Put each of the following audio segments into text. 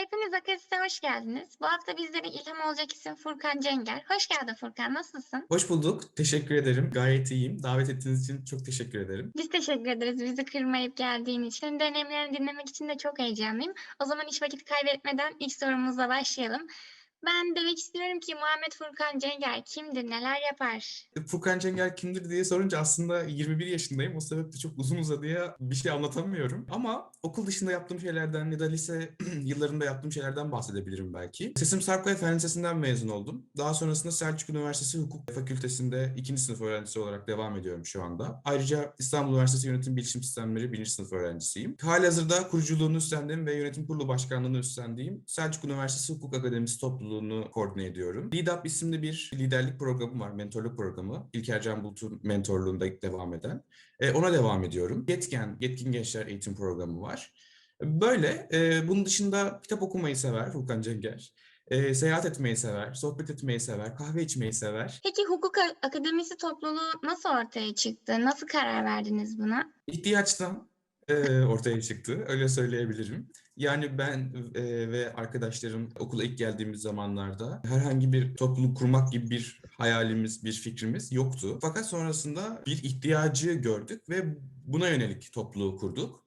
Hepiniz Akasis'e hoş geldiniz. Bu hafta bizlere ilham olacak isim Furkan Cenger. Hoş geldin Furkan, nasılsın? Hoş bulduk. Teşekkür ederim. Gayet iyiyim. Davet ettiğiniz için çok teşekkür ederim. Biz teşekkür ederiz bizi kırmayıp geldiğin için. Deneyimlerini dinlemek için de çok heyecanlıyım. O zaman hiç vakit kaybetmeden ilk sorumuzla başlayalım. Ben demek istiyorum ki Muhammed Furkan Cenger kimdir, neler yapar? Furkan Cenger kimdir diye sorunca aslında 21 yaşındayım. O sebeple çok uzun uzadıya bir şey anlatamıyorum. Ama okul dışında yaptığım şeylerden ya da lise yıllarında yaptığım şeylerden bahsedebilirim belki. Sesim Sarpkaya Fen Lisesi'nden mezun oldum. Daha sonrasında Selçuk Üniversitesi Hukuk Fakültesi'nde ikinci sınıf öğrencisi olarak devam ediyorum şu anda. Ayrıca İstanbul Üniversitesi Yönetim Bilişim Sistemleri birinci sınıf öğrencisiyim. Halihazırda kuruculuğunu üstlendiğim ve yönetim kurulu başkanlığını üstlendiğim Selçuk Üniversitesi Hukuk Akademisi topluluğunu koordine ediyorum. LeadUp isimli bir liderlik programı var, mentorluk programı. İlker Can Bulut'un mentorluğunda devam eden. E, ona devam ediyorum. Yetken, Yetkin Gençler Eğitim Programı var. Böyle. E, bunun dışında kitap okumayı sever Furkan Cenger. E, seyahat etmeyi sever, sohbet etmeyi sever, kahve içmeyi sever. Peki Hukuk Akademisi topluluğu nasıl ortaya çıktı? Nasıl karar verdiniz buna? İhtiyaçtan e, ortaya çıktı, öyle söyleyebilirim. Yani ben e, ve arkadaşlarım okula ilk geldiğimiz zamanlarda herhangi bir topluluk kurmak gibi bir hayalimiz, bir fikrimiz yoktu. Fakat sonrasında bir ihtiyacı gördük ve buna yönelik topluluğu kurduk.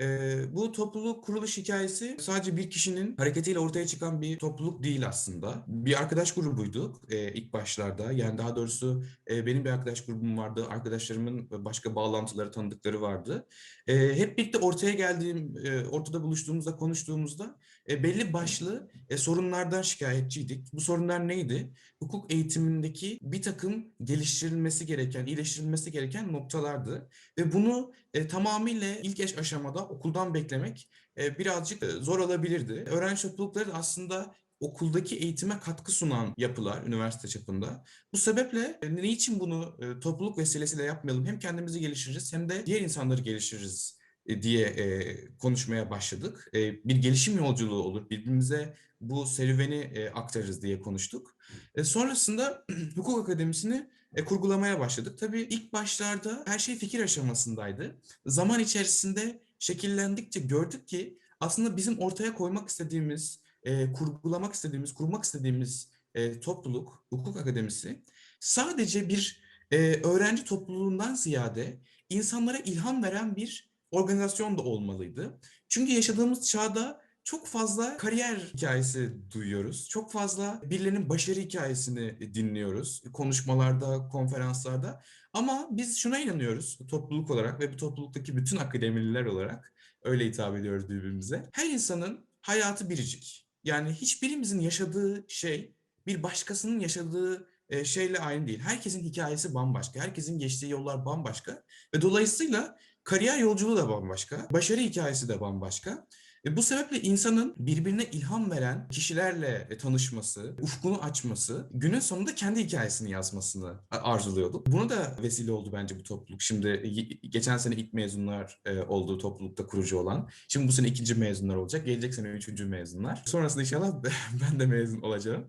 Ee, bu topluluk kuruluş hikayesi sadece bir kişinin hareketiyle ortaya çıkan bir topluluk değil aslında. Bir arkadaş grubuyduk e, ilk başlarda. Yani daha doğrusu e, benim bir arkadaş grubum vardı. Arkadaşlarımın başka bağlantıları, tanıdıkları vardı. E, hep birlikte ortaya geldiğim, e, ortada buluştuğumuzda, konuştuğumuzda e, belli başlı e, sorunlardan şikayetçiydik. Bu sorunlar neydi? Hukuk eğitimindeki bir takım geliştirilmesi gereken, iyileştirilmesi gereken noktalardı. Ve bunu e, tamamıyla ilk aşamada okuldan beklemek e, birazcık e, zor olabilirdi. Öğrenci toplulukları da aslında okuldaki eğitime katkı sunan yapılar üniversite çapında. Bu sebeple e, niçin bunu e, topluluk vesilesiyle yapmayalım? Hem kendimizi geliştiririz hem de diğer insanları geliştiririz diye e, konuşmaya başladık. E, bir gelişim yolculuğu olur. Birbirimize bu serüveni e, aktarırız diye konuştuk. E, sonrasında hukuk akademisini e, kurgulamaya başladık. Tabii ilk başlarda her şey fikir aşamasındaydı. Zaman içerisinde şekillendikçe gördük ki aslında bizim ortaya koymak istediğimiz, e, kurgulamak istediğimiz, kurmak istediğimiz e, topluluk, hukuk akademisi sadece bir e, öğrenci topluluğundan ziyade insanlara ilham veren bir organizasyon da olmalıydı. Çünkü yaşadığımız çağda çok fazla kariyer hikayesi duyuyoruz. Çok fazla birilerinin başarı hikayesini dinliyoruz. Konuşmalarda, konferanslarda. Ama biz şuna inanıyoruz topluluk olarak ve bu topluluktaki bütün akademililer olarak öyle hitap ediyoruz birbirimize. Her insanın hayatı biricik. Yani hiçbirimizin yaşadığı şey bir başkasının yaşadığı e, şeyle aynı değil. Herkesin hikayesi bambaşka. Herkesin geçtiği yollar bambaşka. Ve dolayısıyla kariyer yolculuğu da bambaşka. Başarı hikayesi de bambaşka. E bu sebeple insanın birbirine ilham veren kişilerle e, tanışması, ufkunu açması, günün sonunda kendi hikayesini yazmasını arzuluyorduk. Buna da vesile oldu bence bu topluluk. Şimdi geçen sene ilk mezunlar e, olduğu toplulukta kurucu olan. Şimdi bu sene ikinci mezunlar olacak. Gelecek sene üçüncü mezunlar. Sonrasında inşallah ben de mezun olacağım.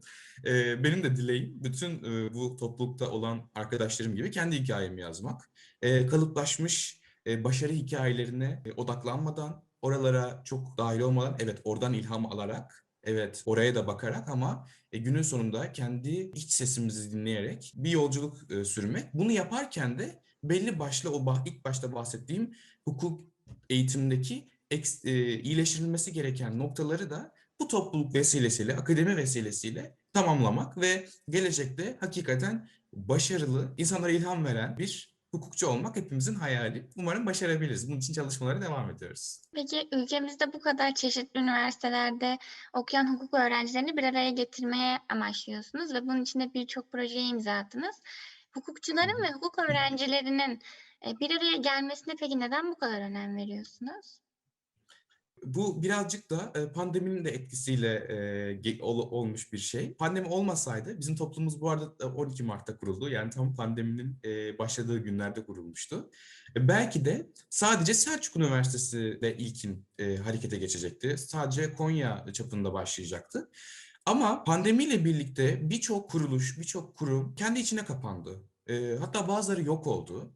Benim de dileğim bütün bu toplulukta olan arkadaşlarım gibi kendi hikayemi yazmak. Kalıplaşmış başarı hikayelerine odaklanmadan, oralara çok dahil olmadan evet oradan ilham alarak evet oraya da bakarak ama e, günün sonunda kendi iç sesimizi dinleyerek bir yolculuk e, sürmek. Bunu yaparken de belli başlı o ilk başta bahsettiğim hukuk eğitimindeki eks, e, iyileştirilmesi gereken noktaları da bu topluluk vesilesiyle, akademi vesilesiyle tamamlamak ve gelecekte hakikaten başarılı, insanlara ilham veren bir hukukçu olmak hepimizin hayali. Umarım başarabiliriz. Bunun için çalışmalara devam ediyoruz. Peki ülkemizde bu kadar çeşitli üniversitelerde okuyan hukuk öğrencilerini bir araya getirmeye amaçlıyorsunuz ve bunun için de birçok projeye imza attınız. Hukukçuların ve hukuk öğrencilerinin e, bir araya gelmesine peki neden bu kadar önem veriyorsunuz? Bu birazcık da e, pandeminin de etkisiyle e, olmuş bir şey. Pandemi olmasaydı bizim toplumumuz bu arada 12 Mart'ta kuruldu. Yani tam pandeminin e, başladığı günlerde kurulmuştu. Belki de sadece Selçuk Üniversitesi de ilkin harekete geçecekti. Sadece Konya çapında başlayacaktı. Ama pandemiyle birlikte birçok kuruluş, birçok kurum kendi içine kapandı. Hatta bazıları yok oldu.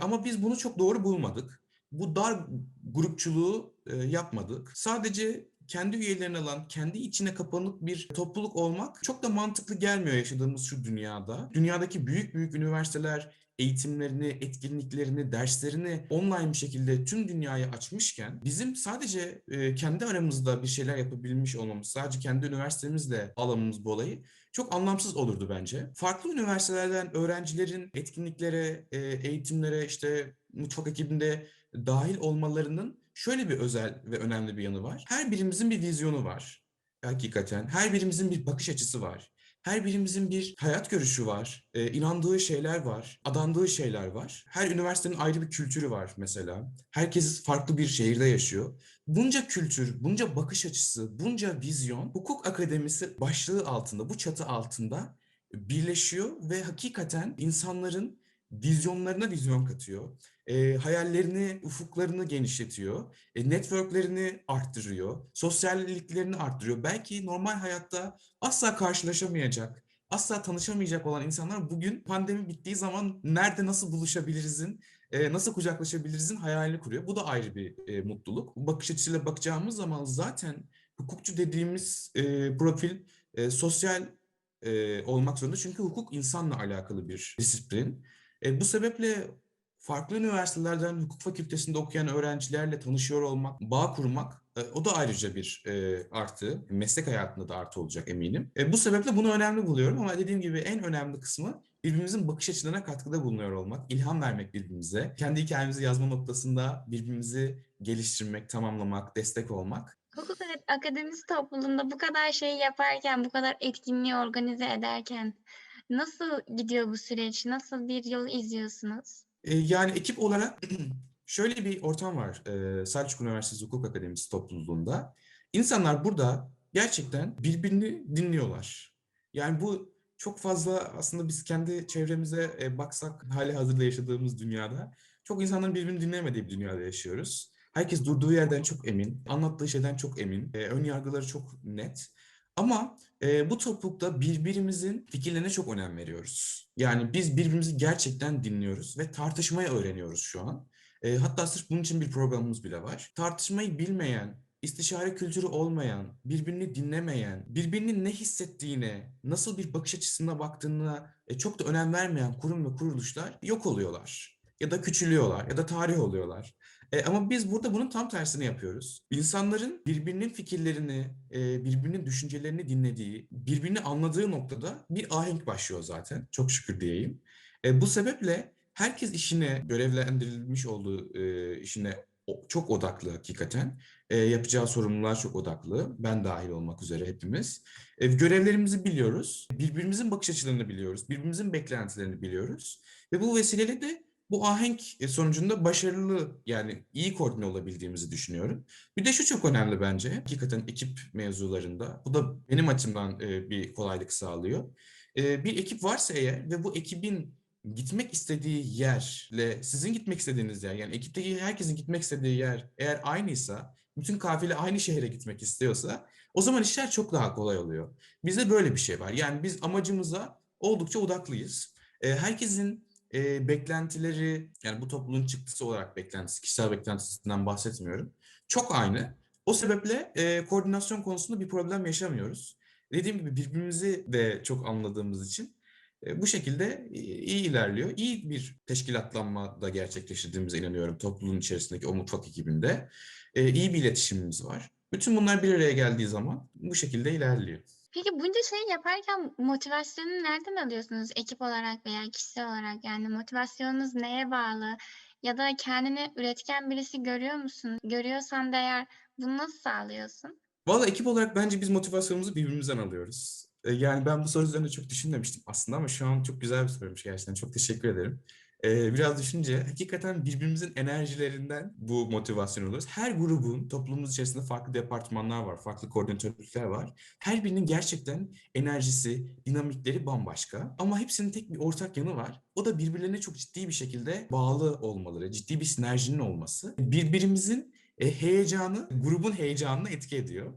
Ama biz bunu çok doğru bulmadık bu dar grupçuluğu e, yapmadık. Sadece kendi üyelerini alan, kendi içine kapanık bir topluluk olmak çok da mantıklı gelmiyor yaşadığımız şu dünyada. Dünyadaki büyük büyük üniversiteler eğitimlerini, etkinliklerini, derslerini online bir şekilde tüm dünyaya açmışken bizim sadece e, kendi aramızda bir şeyler yapabilmiş olmamız, sadece kendi üniversitemizle alanımız bu olayı çok anlamsız olurdu bence. Farklı üniversitelerden öğrencilerin etkinliklere, e, eğitimlere, işte mutfak ekibinde dahil olmalarının şöyle bir özel ve önemli bir yanı var. Her birimizin bir vizyonu var hakikaten. Her birimizin bir bakış açısı var. Her birimizin bir hayat görüşü var, e, inandığı şeyler var, adandığı şeyler var. Her üniversitenin ayrı bir kültürü var mesela. Herkes farklı bir şehirde yaşıyor. Bunca kültür, bunca bakış açısı, bunca vizyon hukuk akademisi başlığı altında, bu çatı altında birleşiyor ve hakikaten insanların vizyonlarına vizyon katıyor. E, hayallerini, ufuklarını genişletiyor. E, networklerini arttırıyor. Sosyalliklerini arttırıyor. Belki normal hayatta asla karşılaşamayacak, asla tanışamayacak olan insanlar bugün pandemi bittiği zaman nerede nasıl buluşabilirizin, e, nasıl kucaklaşabilirizin hayalini kuruyor. Bu da ayrı bir e, mutluluk. Bakış açısıyla bakacağımız zaman zaten hukukçu dediğimiz e, profil e, sosyal e, olmak zorunda. Çünkü hukuk insanla alakalı bir disiplin. E, bu sebeple farklı üniversitelerden hukuk fakültesinde okuyan öğrencilerle tanışıyor olmak, bağ kurmak e, o da ayrıca bir e, artı. Meslek hayatında da artı olacak eminim. E, bu sebeple bunu önemli buluyorum ama dediğim gibi en önemli kısmı birbirimizin bakış açılarına katkıda bulunuyor olmak, ilham vermek birbirimize, kendi hikayemizi yazma noktasında birbirimizi geliştirmek, tamamlamak, destek olmak. Hukuk akademisi topluluğunda bu kadar şeyi yaparken, bu kadar etkinliği organize ederken nasıl gidiyor bu süreç? Nasıl bir yol izliyorsunuz? E, yani ekip olarak şöyle bir ortam var e, Selçuk Üniversitesi Hukuk Akademisi topluluğunda. İnsanlar burada gerçekten birbirini dinliyorlar. Yani bu çok fazla aslında biz kendi çevremize e, baksak hali hazırda yaşadığımız dünyada çok insanların birbirini dinlemediği bir dünyada yaşıyoruz. Herkes durduğu yerden çok emin, anlattığı şeyden çok emin, e, ön yargıları çok net. Ama e, bu toplulukta birbirimizin fikirlerine çok önem veriyoruz. Yani biz birbirimizi gerçekten dinliyoruz ve tartışmayı öğreniyoruz şu an. E, hatta sırf bunun için bir programımız bile var. Tartışmayı bilmeyen, istişare kültürü olmayan, birbirini dinlemeyen, birbirinin ne hissettiğine, nasıl bir bakış açısına baktığına e, çok da önem vermeyen kurum ve kuruluşlar yok oluyorlar. Ya da küçülüyorlar ya da tarih oluyorlar. E, ama biz burada bunun tam tersini yapıyoruz. İnsanların birbirinin fikirlerini, e, birbirinin düşüncelerini dinlediği, birbirini anladığı noktada bir ahenk başlıyor zaten. Çok şükür diyeyim. E, bu sebeple herkes işine görevlendirilmiş olduğu e, işine çok odaklı hakikaten. E, yapacağı sorumluluğa çok odaklı. Ben dahil olmak üzere hepimiz. E, görevlerimizi biliyoruz. Birbirimizin bakış açılarını biliyoruz. Birbirimizin beklentilerini biliyoruz. Ve bu vesileyle de bu ahenk e, sonucunda başarılı yani iyi koordine olabildiğimizi düşünüyorum. Bir de şu çok önemli bence. Hakikaten ekip mevzularında. Bu da benim açımdan e, bir kolaylık sağlıyor. E, bir ekip varsa eğer ve bu ekibin gitmek istediği yerle sizin gitmek istediğiniz yer yani ekipteki herkesin gitmek istediği yer eğer aynıysa bütün kafile aynı şehre gitmek istiyorsa o zaman işler çok daha kolay oluyor. Bizde böyle bir şey var. Yani biz amacımıza oldukça odaklıyız. Herkesin e, beklentileri yani bu topluluğun çıktısı olarak beklentisi, kişisel beklentisinden bahsetmiyorum. Çok aynı. O sebeple e, koordinasyon konusunda bir problem yaşamıyoruz. Dediğim gibi birbirimizi de çok anladığımız için e, bu şekilde iyi ilerliyor. İyi bir teşkilatlanma da gerçekleştirdiğimize inanıyorum topluluğun içerisindeki o mutfak ekibinde. E, iyi bir iletişimimiz var. Bütün bunlar bir araya geldiği zaman bu şekilde ilerliyor. Peki bunca şey yaparken motivasyonu nereden alıyorsunuz ekip olarak veya kişisel olarak? Yani motivasyonunuz neye bağlı? Ya da kendini üretken birisi görüyor musun? Görüyorsan da eğer bunu nasıl sağlıyorsun? Valla ekip olarak bence biz motivasyonumuzu birbirimizden alıyoruz. E, Yani ben bu soru üzerinde çok düşünmemiştim aslında ama şu an çok güzel bir soruymuş gerçekten. Çok teşekkür ederim. E, Biraz düşünce hakikaten birbirimizin enerjilerinden bu motivasyon alıyoruz. Her grubun toplumumuz içerisinde farklı departmanlar var, farklı koordinatörlükler var. Her birinin gerçekten enerjisi, dinamikleri bambaşka. Ama hepsinin tek bir ortak yanı var. O da birbirlerine çok ciddi bir şekilde bağlı olmaları, ciddi bir sinerjinin olması. Birbirimizin e, heyecanı, grubun heyecanını etki ediyor.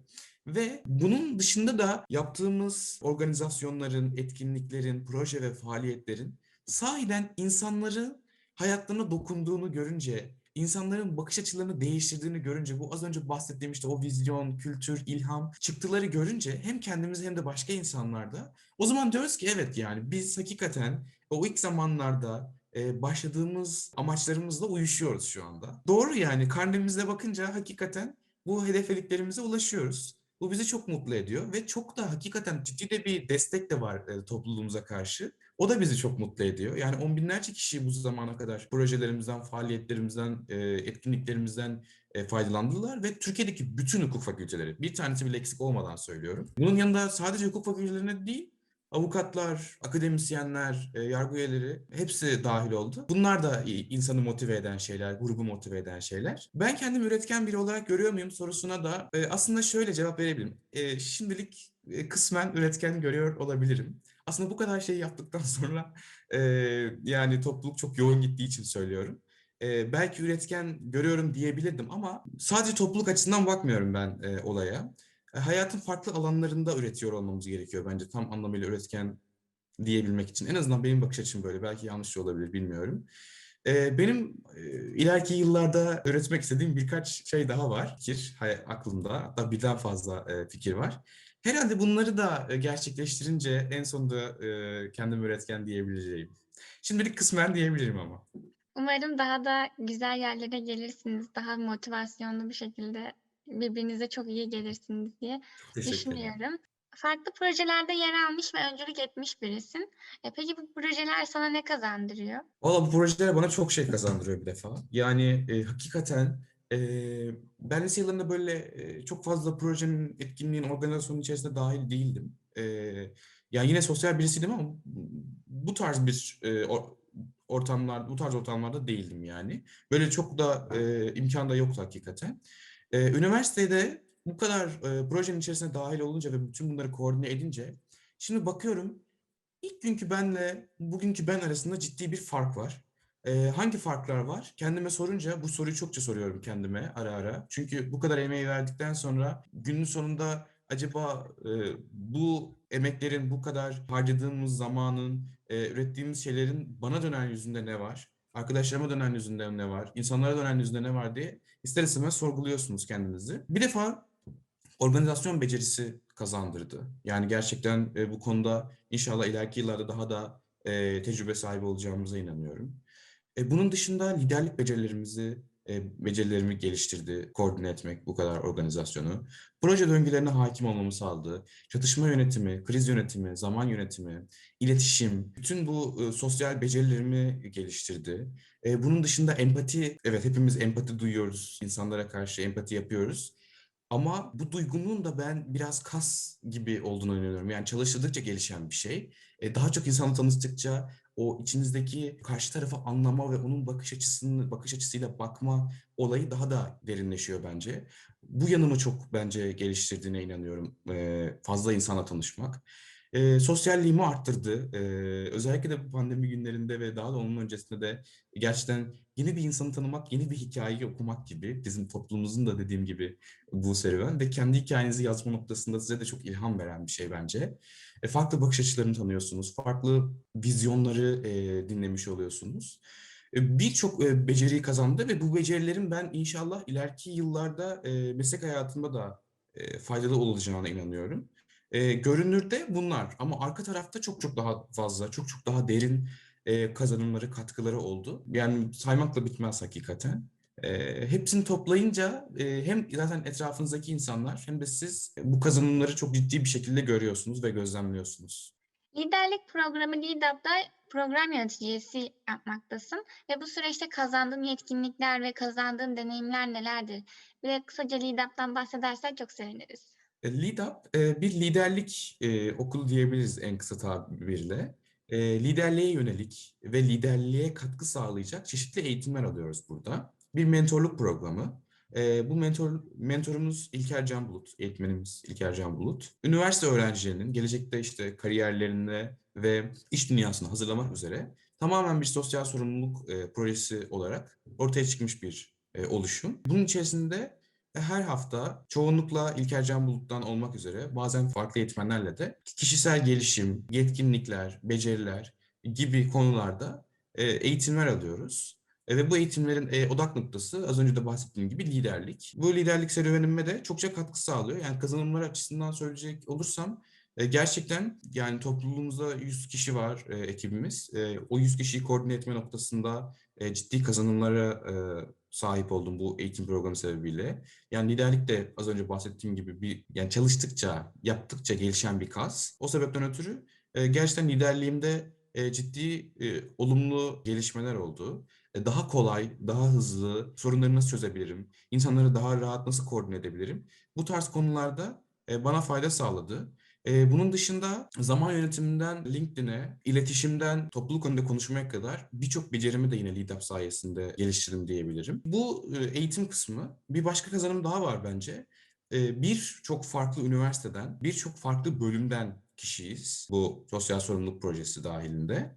Ve bunun dışında da yaptığımız organizasyonların, etkinliklerin, proje ve faaliyetlerin sahiden insanların hayatlarına dokunduğunu görünce, insanların bakış açılarını değiştirdiğini görünce bu az önce bahsettiğim işte o vizyon, kültür, ilham çıktıları görünce hem kendimiz hem de başka insanlarda o zaman diyoruz ki evet yani biz hakikaten o ilk zamanlarda e, başladığımız amaçlarımızla uyuşuyoruz şu anda. Doğru yani karnemimize bakınca hakikaten bu hedeflediklerimize ulaşıyoruz. Bu bizi çok mutlu ediyor ve çok da hakikaten ciddi de bir destek de var e, topluluğumuza karşı. O da bizi çok mutlu ediyor. Yani on binlerce kişi bu zamana kadar projelerimizden, faaliyetlerimizden, e, etkinliklerimizden e, faydalandılar ve Türkiye'deki bütün hukuk fakülteleri, bir tanesi bile eksik olmadan söylüyorum. Bunun yanında sadece hukuk fakültelerine değil, avukatlar, akademisyenler, e, yargı üyeleri hepsi dahil oldu. Bunlar da insanı motive eden şeyler, grubu motive eden şeyler. Ben kendimi üretken biri olarak görüyor muyum sorusuna da aslında şöyle cevap verebilirim. Şimdilik kısmen üretken görüyor olabilirim. Aslında bu kadar şey yaptıktan sonra e, yani topluluk çok yoğun gittiği için söylüyorum. E, belki üretken görüyorum diyebilirdim ama sadece topluluk açısından bakmıyorum ben e, olaya. E, hayatın farklı alanlarında üretiyor olmamız gerekiyor bence tam anlamıyla üretken diyebilmek için. En azından benim bakış açım böyle. Belki yanlış olabilir bilmiyorum. E, benim e, ileriki yıllarda üretmek istediğim birkaç şey daha var. Fikir hay- aklımda. Hatta birden fazla e, fikir var. Herhalde bunları da e, gerçekleştirince en sonunda e, kendim üretken diyebileceğim. Şimdilik kısmen diyebilirim ama. Umarım daha da güzel yerlere gelirsiniz. Daha motivasyonlu bir şekilde birbirinize çok iyi gelirsiniz diye düşünüyorum. Farklı projelerde yer almış ve öncülük etmiş birisin. E, peki bu projeler sana ne kazandırıyor? Valla bu projeler bana çok şey kazandırıyor bir defa. Yani e, hakikaten e, ben lise yıllarında böyle e, çok fazla projenin, etkinliğin, organizasyonun içerisinde dahil değildim. E, yani yine sosyal birisiydim ama bu tarz bir e, or- ortamlar, bu tarz ortamlarda değildim yani. Böyle çok da e, imkan da yoktu hakikaten. E, üniversitede bu kadar e, projenin içerisine dahil olunca ve bütün bunları koordine edince şimdi bakıyorum İlk günkü benle bugünkü ben arasında ciddi bir fark var. Ee, hangi farklar var? Kendime sorunca bu soruyu çokça soruyorum kendime ara ara. Çünkü bu kadar emeği verdikten sonra günün sonunda acaba e, bu emeklerin, bu kadar harcadığımız zamanın, e, ürettiğimiz şeylerin bana dönen yüzünde ne var? Arkadaşlarıma dönen yüzünde ne var? İnsanlara dönen yüzünde ne var diye ister istemez sorguluyorsunuz kendinizi. Bir defa organizasyon becerisi kazandırdı. Yani gerçekten e, bu konuda inşallah ileriki yıllarda daha da e, tecrübe sahibi olacağımıza inanıyorum. E, bunun dışında liderlik becerilerimizi, e, becerilerimi geliştirdi, koordine etmek bu kadar organizasyonu. Proje döngülerine hakim olmamı sağladı. Çatışma yönetimi, kriz yönetimi, zaman yönetimi, iletişim, bütün bu e, sosyal becerilerimi geliştirdi. E, bunun dışında empati, evet hepimiz empati duyuyoruz, insanlara karşı empati yapıyoruz. Ama bu duygunun da ben biraz kas gibi olduğunu inanıyorum. Yani çalıştırdıkça gelişen bir şey. E, daha çok insanla tanıştıkça o içinizdeki karşı tarafı anlama ve onun bakış açısını bakış açısıyla bakma olayı daha da derinleşiyor bence. Bu yanımı çok bence geliştirdiğine inanıyorum. E, fazla insana tanışmak. E, sosyalliğimi arttırdı. E, özellikle de bu pandemi günlerinde ve daha da onun öncesinde de gerçekten yeni bir insanı tanımak, yeni bir hikayeyi okumak gibi bizim toplumumuzun da dediğim gibi bu serüven ve kendi hikayenizi yazma noktasında size de çok ilham veren bir şey bence. E, farklı bakış açılarını tanıyorsunuz, farklı vizyonları e, dinlemiş oluyorsunuz. E, Birçok beceriyi kazandı ve bu becerilerin ben inşallah ileriki yıllarda meslek hayatımda da faydalı olacağına inanıyorum. E, görünürde bunlar ama arka tarafta çok çok daha fazla, çok çok daha derin e, kazanımları, katkıları oldu. Yani saymakla bitmez hakikaten. E, hepsini toplayınca e, hem zaten etrafınızdaki insanlar hem de siz bu kazanımları çok ciddi bir şekilde görüyorsunuz ve gözlemliyorsunuz. Liderlik programı LeadUp'da program yöneticisi yapmaktasın ve bu süreçte kazandığın yetkinlikler ve kazandığın deneyimler nelerdir? Bir de kısaca LeadUp'tan bahsedersen çok seviniriz. E, LeadUp e, bir liderlik e, okulu diyebiliriz en kısa tabirle. Liderliğe yönelik ve liderliğe katkı sağlayacak çeşitli eğitimler alıyoruz burada. Bir mentorluk programı. Bu mentor mentorumuz İlker Can Bulut, eğitmenimiz İlker Can Bulut. Üniversite öğrencilerinin gelecekte işte kariyerlerine ve iş dünyasına hazırlamak üzere tamamen bir sosyal sorumluluk projesi olarak ortaya çıkmış bir oluşum. Bunun içerisinde her hafta çoğunlukla İlker Can Bulut'tan olmak üzere bazen farklı eğitmenlerle de kişisel gelişim, yetkinlikler, beceriler gibi konularda e, eğitimler alıyoruz. E, ve bu eğitimlerin e, odak noktası az önce de bahsettiğim gibi liderlik. Bu liderlik serüvenime de çokça katkı sağlıyor. Yani kazanımlar açısından söyleyecek olursam e, gerçekten yani topluluğumuzda 100 kişi var e, ekibimiz. E, o 100 kişiyi koordine etme noktasında e, ciddi kazanımlara e, sahip oldum bu eğitim programı sebebiyle. Yani liderlik de az önce bahsettiğim gibi bir yani çalıştıkça, yaptıkça gelişen bir kas. O sebepten ötürü e, gerçekten liderliğimde e, ciddi e, olumlu gelişmeler oldu. E, daha kolay, daha hızlı, sorunları nasıl çözebilirim, insanları daha rahat nasıl koordine edebilirim? Bu tarz konularda e, bana fayda sağladı. Bunun dışında zaman yönetiminden LinkedIn'e, iletişimden topluluk önünde konuşmaya kadar birçok becerimi de yine LeadUp sayesinde geliştirdim diyebilirim. Bu eğitim kısmı. Bir başka kazanım daha var bence. E, Birçok farklı üniversiteden, birçok farklı bölümden kişiyiz bu sosyal sorumluluk projesi dahilinde.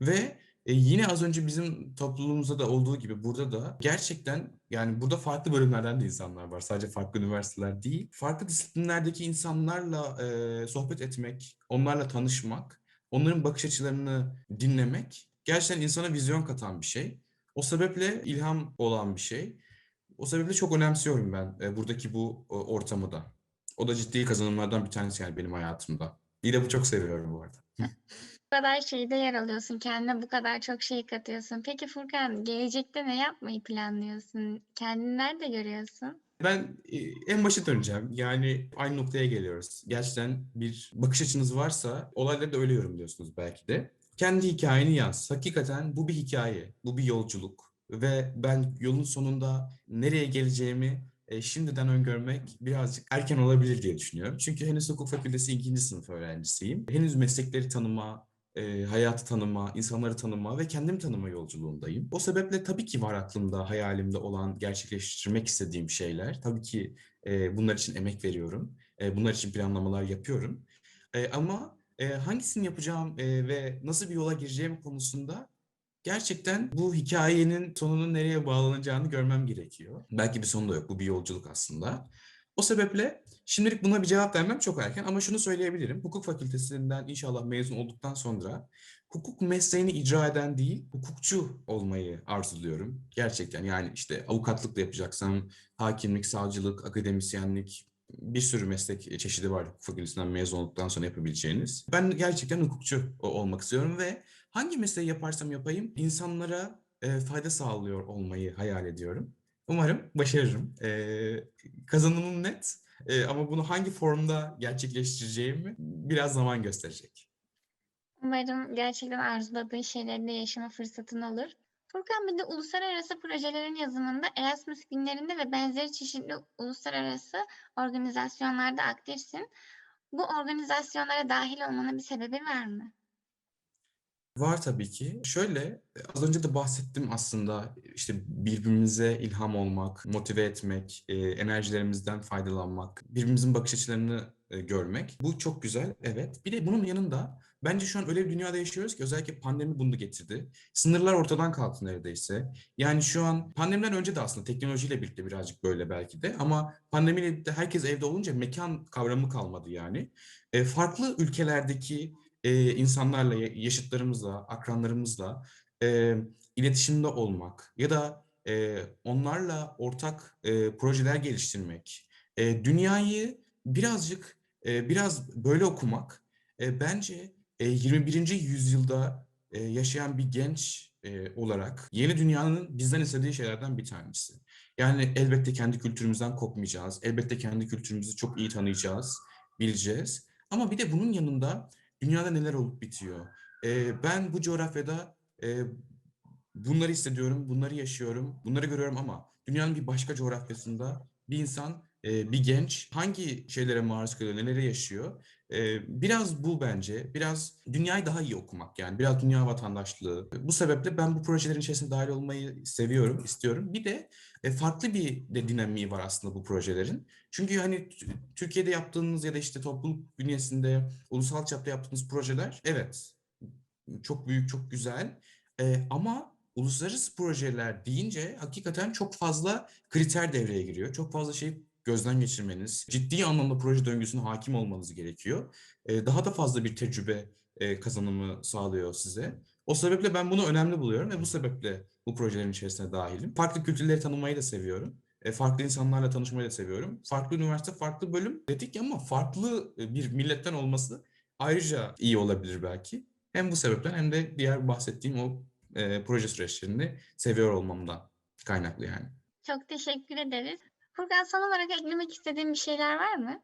Ve e, yine az önce bizim topluluğumuzda da olduğu gibi burada da gerçekten yani burada farklı bölümlerden de insanlar var. Sadece farklı üniversiteler değil. Farklı disiplinlerdeki insanlarla e, sohbet etmek, onlarla tanışmak, onların bakış açılarını dinlemek gerçekten insana vizyon katan bir şey. O sebeple ilham olan bir şey. O sebeple çok önemsiyorum ben e, buradaki bu e, ortamı da. O da ciddi kazanımlardan bir tanesi yani benim hayatımda. Bir de bu çok seviyorum bu arada. Kadar şeyde yer alıyorsun, kendine bu kadar çok şey katıyorsun. Peki Furkan, gelecekte ne yapmayı planlıyorsun? Kendini nerede görüyorsun? Ben e, en başa döneceğim. Yani aynı noktaya geliyoruz. Gerçekten bir bakış açınız varsa olayları da öyle yorumluyorsunuz belki de. Kendi hikayeni yaz. Hakikaten bu bir hikaye, bu bir yolculuk. Ve ben yolun sonunda nereye geleceğimi e, şimdiden öngörmek birazcık erken olabilir diye düşünüyorum. Çünkü henüz hukuk fakültesi ikinci sınıf öğrencisiyim. Henüz meslekleri tanıma, e, hayatı tanıma, insanları tanıma ve kendimi tanıma yolculuğundayım. O sebeple tabii ki var aklımda, hayalimde olan, gerçekleştirmek istediğim şeyler. Tabii ki e, bunlar için emek veriyorum. E, bunlar için planlamalar yapıyorum. E, ama e, hangisini yapacağım e, ve nasıl bir yola gireceğim konusunda gerçekten bu hikayenin sonunun nereye bağlanacağını görmem gerekiyor. Belki bir sonu da yok. Bu bir yolculuk aslında. O sebeple şimdilik buna bir cevap vermem çok erken ama şunu söyleyebilirim. Hukuk fakültesinden inşallah mezun olduktan sonra hukuk mesleğini icra eden değil, hukukçu olmayı arzuluyorum. Gerçekten yani işte avukatlık da yapacaksam, hakimlik, savcılık, akademisyenlik, bir sürü meslek çeşidi var hukuk fakültesinden mezun olduktan sonra yapabileceğiniz. Ben gerçekten hukukçu olmak istiyorum ve hangi mesleği yaparsam yapayım insanlara e, fayda sağlıyor olmayı hayal ediyorum. Umarım başarırım. E, kazanımım net e, ama bunu hangi formda gerçekleştireceğimi biraz zaman gösterecek. Umarım gerçekten arzuladığın şeyleri de yaşama fırsatın olur. Furkan bir de uluslararası projelerin yazımında Erasmus günlerinde ve benzeri çeşitli uluslararası organizasyonlarda aktifsin. Bu organizasyonlara dahil olmanın bir sebebi var mı? Var tabii ki. Şöyle, az önce de bahsettim aslında işte birbirimize ilham olmak, motive etmek, e, enerjilerimizden faydalanmak, birbirimizin bakış açılarını e, görmek. Bu çok güzel, evet. Bir de bunun yanında bence şu an öyle bir dünyada yaşıyoruz ki özellikle pandemi bunu getirdi. Sınırlar ortadan kalktı neredeyse. Yani şu an pandemiden önce de aslında teknolojiyle birlikte birazcık böyle belki de ama pandemiyle birlikte herkes evde olunca mekan kavramı kalmadı yani. E, farklı ülkelerdeki e, insanlarla, yaşıtlarımızla, akranlarımızla e, iletişimde olmak ya da e, onlarla ortak e, projeler geliştirmek, e, dünyayı birazcık e, biraz böyle okumak e, bence e, 21. yüzyılda e, yaşayan bir genç e, olarak yeni dünyanın bizden istediği şeylerden bir tanesi. Yani elbette kendi kültürümüzden kopmayacağız, elbette kendi kültürümüzü çok iyi tanıyacağız, bileceğiz. Ama bir de bunun yanında dünyada neler olup bitiyor. E, ben bu coğrafyada e, bunları hissediyorum, bunları yaşıyorum, bunları görüyorum ama dünyanın bir başka coğrafyasında bir insan, e, bir genç hangi şeylere maruz kalıyor, nelere yaşıyor? Biraz bu bence, biraz dünyayı daha iyi okumak yani, biraz dünya vatandaşlığı. Bu sebeple ben bu projelerin içerisine dahil olmayı seviyorum, istiyorum. Bir de e, farklı bir de dinamiği var aslında bu projelerin. Çünkü hani Türkiye'de yaptığınız ya da işte topluluk bünyesinde ulusal çapta yaptığınız projeler evet çok büyük, çok güzel. E, ama uluslararası projeler deyince hakikaten çok fazla kriter devreye giriyor. Çok fazla şey gözden geçirmeniz, ciddi anlamda proje döngüsüne hakim olmanız gerekiyor. Daha da fazla bir tecrübe kazanımı sağlıyor size. O sebeple ben bunu önemli buluyorum ve bu sebeple bu projelerin içerisine dahilim. Farklı kültürleri tanımayı da seviyorum. Farklı insanlarla tanışmayı da seviyorum. Farklı üniversite, farklı bölüm dedik ama farklı bir milletten olması ayrıca iyi olabilir belki. Hem bu sebepten hem de diğer bahsettiğim o proje süreçlerini seviyor olmamdan kaynaklı yani. Çok teşekkür ederiz. Furkan son olarak eklemek istediğin bir şeyler var mı?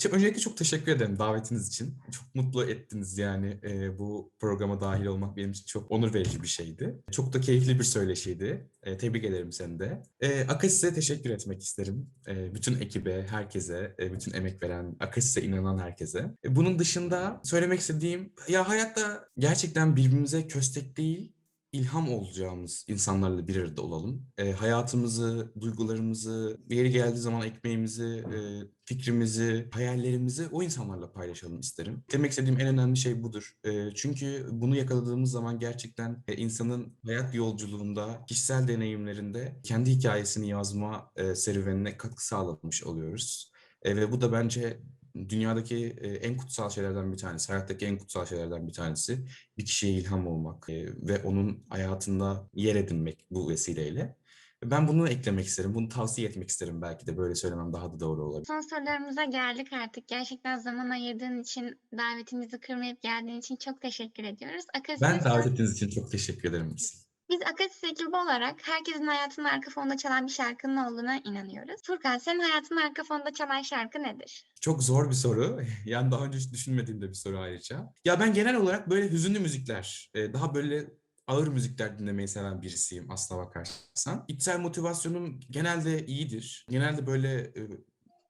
Çok- Öncelikle çok teşekkür ederim davetiniz için. Çok mutlu ettiniz yani e, bu programa dahil olmak benim için çok onur verici bir şeydi. Çok da keyifli bir söyleşiydi. E, tebrik ederim seni de. E, Akasis'e teşekkür etmek isterim. E, bütün ekibe, herkese, e, bütün emek veren, Akasis'e inanan herkese. E, bunun dışında söylemek istediğim, ya hayatta gerçekten birbirimize köstek değil, ilham olacağımız insanlarla bir arada olalım. E, hayatımızı, duygularımızı, yeri geldiği zaman ekmeğimizi, e, fikrimizi, hayallerimizi o insanlarla paylaşalım isterim. Demek istediğim en önemli şey budur. E, çünkü bunu yakaladığımız zaman gerçekten e, insanın hayat yolculuğunda, kişisel deneyimlerinde kendi hikayesini yazma e, serüvenine katkı sağlamış oluyoruz. E, ve bu da bence dünyadaki e, en kutsal şeylerden bir tanesi, hayattaki en kutsal şeylerden bir tanesi bir kişiye ilham olmak e, ve onun hayatında yer edinmek bu vesileyle. Ben bunu eklemek isterim, bunu tavsiye etmek isterim belki de böyle söylemem daha da doğru olabilir. Son sorularımıza geldik artık. Gerçekten zaman ayırdığın için, davetimizi kırmayıp geldiğin için çok teşekkür ediyoruz. Akasis, Ben davet ettiğiniz için çok teşekkür ederim. Biz Akasis ekibi olarak herkesin hayatının arka fonunda çalan bir şarkının olduğuna inanıyoruz. Furkan, senin hayatının arka fonunda çalan şarkı nedir? Çok zor bir soru. Yani daha önce hiç düşünmediğim de bir soru ayrıca. Ya ben genel olarak böyle hüzünlü müzikler, e, daha böyle ağır müzikler dinlemeyi seven birisiyim aslına bakarsan. İçsel motivasyonum genelde iyidir. Genelde böyle e,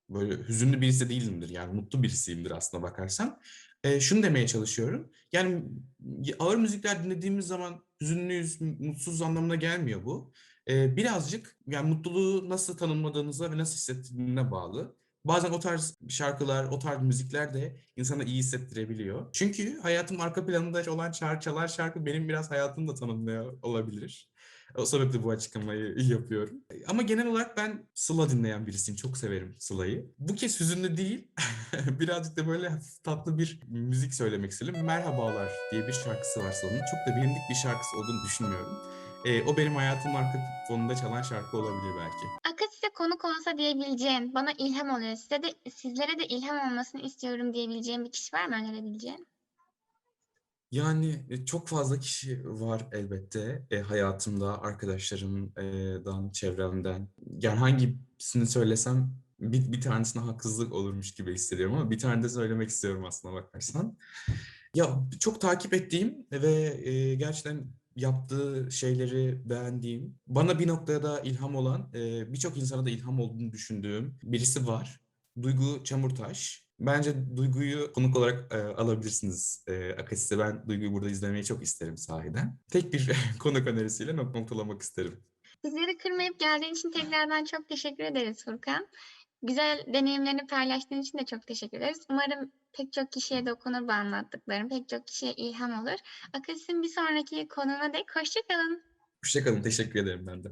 böyle hüzünlü birisi değilimdir. Yani mutlu birisiyimdir aslına bakarsan. E, şunu demeye çalışıyorum. Yani ağır müzikler dinlediğimiz zaman hüzünlüyüz, mutsuz anlamına gelmiyor bu. E, birazcık yani mutluluğu nasıl tanımladığınıza ve nasıl hissettiğine bağlı. Bazen o tarz şarkılar, o tarz müzikler de insana iyi hissettirebiliyor. Çünkü hayatım arka planında olan şarkı, çalan şarkı benim biraz hayatımı da tanımlıyor olabilir. O sebeple bu açıklamayı yapıyorum. Ama genel olarak ben Sıla dinleyen birisiyim. Çok severim Sıla'yı. Bu kez hüzünlü değil. Birazcık da böyle tatlı bir müzik söylemek istedim. Merhabalar diye bir şarkısı var Sıla'nın. Çok da bilindik bir şarkısı olduğunu düşünmüyorum. Ee, o benim hayatımın arka fonunda çalan şarkı olabilir belki. Akasis'e konuk olsa diyebileceğin, bana ilham oluyor, size de, sizlere de ilham olmasını istiyorum diyebileceğin bir kişi var mı önerebileceğin? Yani e, çok fazla kişi var elbette e, hayatımda, arkadaşlarımdan, çevremden. Yani hangisini söylesem bir, bir tanesine haksızlık olurmuş gibi hissediyorum ama bir tane de söylemek istiyorum aslına bakarsan. Ya çok takip ettiğim ve e, gerçekten yaptığı şeyleri beğendiğim, bana bir noktada ilham olan, e, birçok insana da ilham olduğunu düşündüğüm birisi var. Duygu Çamurtaş. Bence Duygu'yu konuk olarak e, alabilirsiniz e, Akasis'e. Ben Duygu'yu burada izlemeyi çok isterim sahiden. Tek bir konuk önerisiyle nok- noktalamak isterim. Bizleri kırmayıp geldiğin için tekrardan çok teşekkür ederiz Furkan. Güzel deneyimlerini paylaştığın için de çok teşekkür ederiz. Umarım pek çok kişiye dokunur bu anlattıklarım. Pek çok kişiye ilham olur. Akasis'in bir sonraki konuğuna dek hoşçakalın. Hoşçakalın, teşekkür ederim ben de.